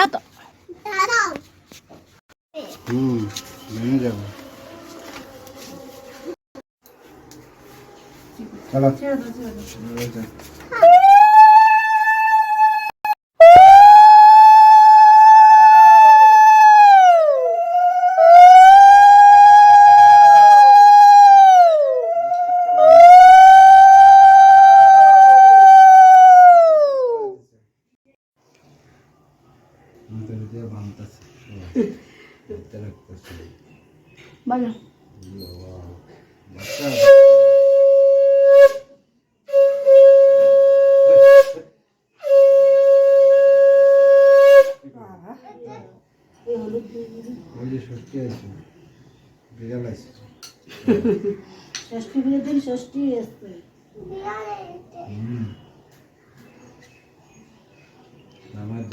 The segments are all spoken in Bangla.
দাঁড়া তো হুম ভেঙে যাবে চলো রয়েছে। মাথার দিয়ে ধরতে রাখতেছে। বলো বাচ্চা ওই যে ষষ্ঠী আছে বিড়াল আছে। ষষ্ঠী বিয়ের দিন ষষ্ঠী আমার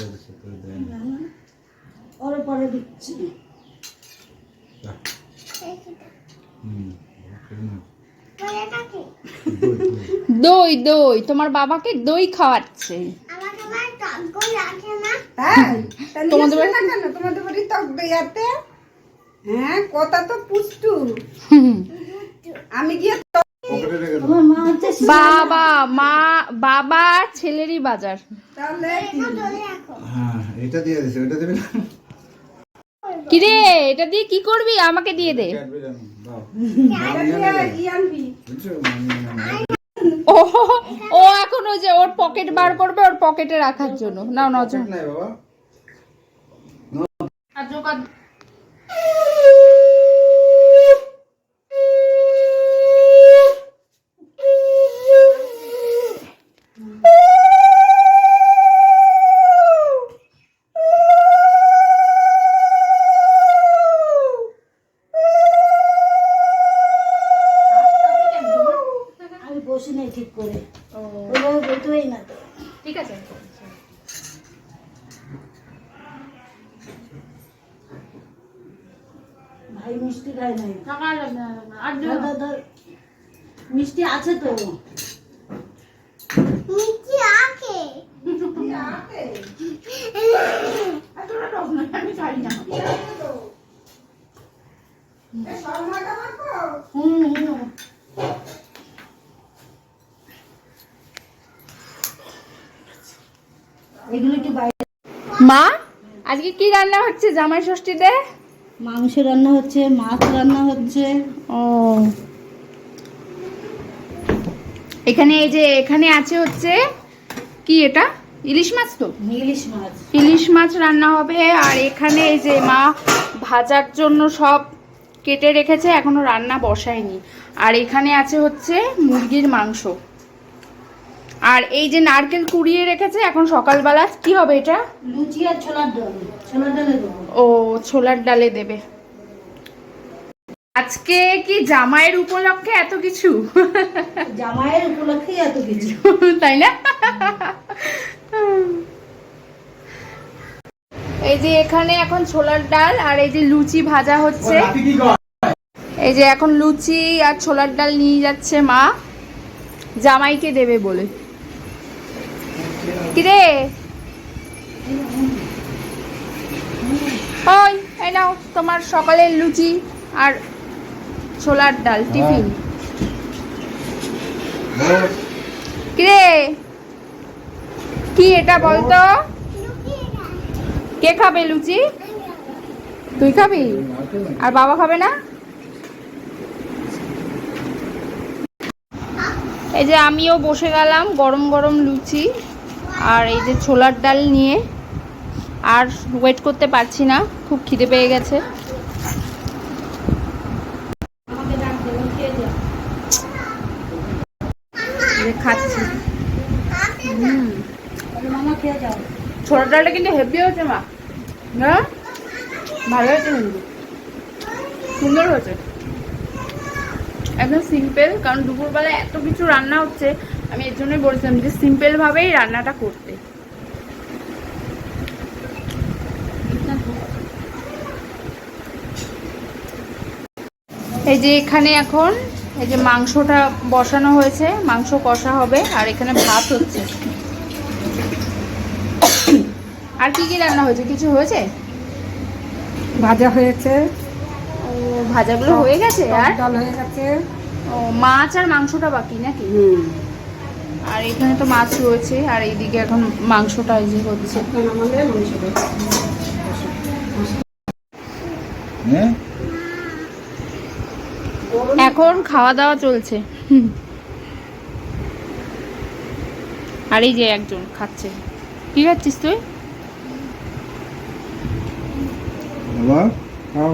দেন। ওর পরে দিচ্ছি। দই দই তোমার বাবাকে দই খাওয়াচ্ছে। হ্যাঁ তোমাদের বাড়ি- হ্যাঁ কথা তো পুষ্টু। আমি গিয়ে বাবা মা বাবা ছেলেরই বাজার। তাহলে হ্যাঁ এটা দিয়ে দিছে ওটা দেবে না? কিরে এটা দিয়ে কি করবি? আমাকে দিয়ে দে। ও ও এখন ওই যে ওর পকেট বার করবে ওর পকেটে রাখার জন্য। নাও নাও বসি নাই ঠিক করে। ওইভাবে বলতেই না। তো ঠিক আছে। ভাই মিষ্টি নাই। মিষ্টি আছে তো? এতটা টক আমি না। হুম হুম এগুলো একটু বাইরে মা আজকে কি রান্না হচ্ছে জামাই ষষ্ঠীতে? মাংস রান্না হচ্ছে মাছ রান্না হচ্ছে। ও। এখানে এই যে এখানে আছে হচ্ছে কি এটা? ইলিশ মাছ তো? ইলিশ মাছ। ইলিশ মাছ রান্না হবে আর এখানে এই যে মা ভাজার জন্য সব কেটে রেখেছে এখনও রান্না বসায়নি। আর এখানে আছে হচ্ছে মুরগির মাংস। আর এই যে নারকেল কুড়িয়ে রেখেছে এখন সকালবেলা কি হবে এটা? লুচি আর ছোলার ডাল। ছোলার ডালে দেবো। ও ছোলার ডালে দেবে। আজকে কি জামাইয়ের উপলক্ষে এত কিছু? জামাইয়ের উপলক্ষে এত কিছু। তাই না? এই যে এখানে এখন ছোলার ডাল আর এই যে লুচি ভাজা হচ্ছে। এই যে এখন লুচি আর ছোলার ডাল নিয়ে যাচ্ছে মা। জামাইকে দেবে বলে। কিরে? ওই এই নাও তোমার সকালের লুচি আর ছোলার ডাল টিফিন। কিরে? কি এটা বলতো? কে খাবে লুচি? তুই খাবি? আর বাবা খাবে না? এই যে আমিও বসে গেলাম গরম গরম লুচি। আর এই যে ছোলার ডাল নিয়ে আর ওয়েট করতে পারছি না, খুব খিদে পেয়ে গেছে। খাচ্ছি। ছোলার ডালটা কিন্তু হেভি হয়েছে মা। না? ভালো হয়েছে কিন্তু। সুন্দর হয়েছে। একদম সিম্পল কারণ দুপুরবেলা এত কিছু রান্না হচ্ছে। আমি এর জন্যই বলছিলাম যে সিম্পল ভাবেই রান্নাটা করতে। এই যে এখানে এখন এই যে মাংসটা বসানো হয়েছে মাংস কষা হবে আর এখানে ভাত হচ্ছে। আর কি কি রান্না হয়েছে? কিছু হয়েছে? ভাজা হয়েছে। ও ভাজাগুলো হয়ে গেছে আর? ডাল হয়ে গেছে। ও মাছ আর মাংসটা বাকি নাকি? হুম। আর এখানে তো মাছ রয়েছে আর এইদিকে এখন মাংসটা এই যে হচ্ছে। এখন আমাদের মাংস দেবো। এখন খাওয়া দাওয়া চলছে। আর এই যে একজন খাচ্ছে। কি খাচ্ছিস তুই? বাবা খাও